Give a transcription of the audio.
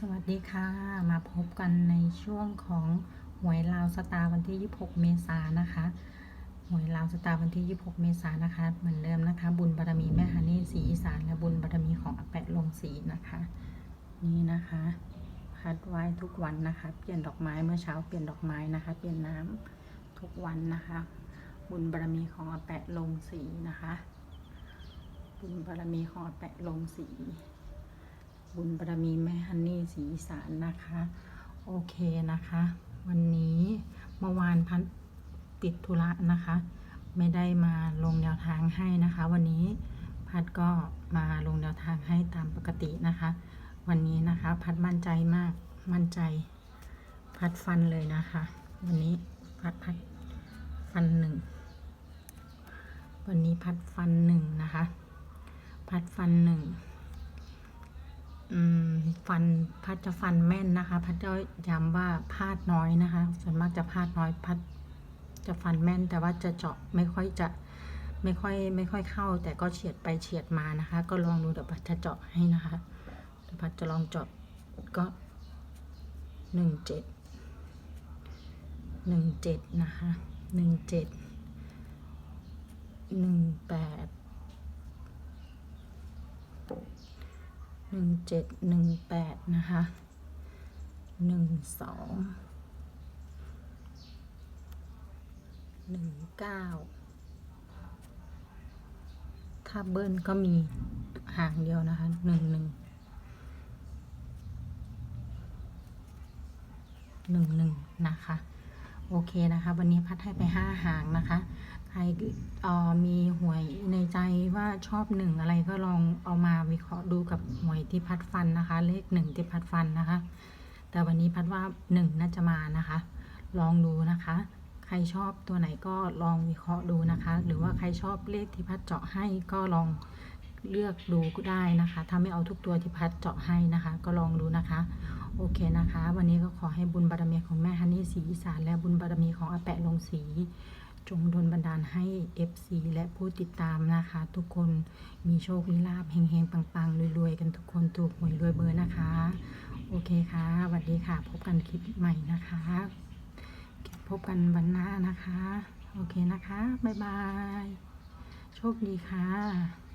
สวัสดีค่ะ มาพบกันในช่วงของหวยลาวสตาร์วันที่ 26 เมษายนนะคะหวยลาวสตาร์วันที่ 26 เมษายนนะคะ เหมือนเดิมนะคะ บุญบารมีแม่ฮันนี่สีอีสานและบุญบารมีของอาแปะลงสีนะคะ นี่นะคะพัดไว้ทุกวันนะคะ เปลี่ยนดอกไม้เมื่อเช้าเปลี่ยนดอกไม้นะคะ เปลี่ยนน้ำทุกวันนะคะ บุญบารมีของอาแปะลงสีนะคะ บุญบารมีของอาแปะลงสี บุญบารมีแม่ฮันนี่สีสานนะคะ โอเคนะคะ วันนี้เมื่อวานพันติดธุระนะคะ ไม่ได้มาลงแนวทางให้นะคะ วันนี้พัดก็มาลงแนวทางให้ตามปกตินะคะ วันนี้นะคะพัดมั่นใจมากมั่นใจ พัดฟันเลยนะคะ วันนี้พัดพัดฟันหนึ่งวันนี้พัดฟันหนึ่งนะคะ พัดฟันหนึ่ง ฟันพัดจะฟันแม่นนะคะ พัดจะย้ำว่าพลาดน้อยนะคะ ส่วนมากจะพลาดน้อยพัดจะฟันแม่น แต่ว่าจะเจาะไม่ค่อยจะไม่ค่อยไม่ค่อยเข้า แต่ก็เฉียดไปเฉียดมานะคะ ก็ลองดูเดี๋ยวพัดจะเจาะให้นะคะเดี๋ยวพัดจะลองเจาะก็หนึ่งเจ็ดหนึ่งเจ็ดนะคะหนึ่งเจ็ดหนึ่งแปด หนึ่งเจ็ดหนึ่งแปดนะคะหนึ่งสองหนึ่งเก้าถ้าเบิ้ลก็มีหางเดียวนะคะหนึ่งหนึ่งหนึ่งหนึ่งนะคะ โอเคนะคะ วันนี้พัดให้ไปห้าหางนะคะ ใครเอ่อมีหวยในใจว่าชอบหนึ่งอะไรก็ลองเอามาวิเคราะห์ดูกับหวยที่พัดฟันนะคะ เลขหนึ่งที่พัดฟันนะคะ แต่วันนี้พัดว่าหนึ่งน่าจะมานะคะ ลองดูนะคะ ใครชอบตัวไหนก็ลองวิเคราะห์ดูนะคะ หรือว่าใครชอบเลขที่พัดเจาะให้ก็ลองเลือกดูก็ได้นะคะ ถ้าไม่เอาทุกตัวที่พัดเจาะให้นะคะ ก็ลองดูนะคะ โอเคนะคะ วันนี้ก็ขอให้บุญบารมีของแม่ฮันนี่สีอีสานและบุญบารมีของอาแปะลงสี จงดลบันดาลให้ FC และผู้ติดตามนะคะ ทุกคนมีโชคมีลาภเฮงๆ ปังๆรวยๆ กันทุกคนถูกหวยรวยเบอร์นะคะ โอเคค่ะสวัสดีค่ะ พบกันคลิปใหม่นะคะ พบกันวันหน้านะคะ โอเคนะคะ บ๊ายบาย โชคดีค่ะ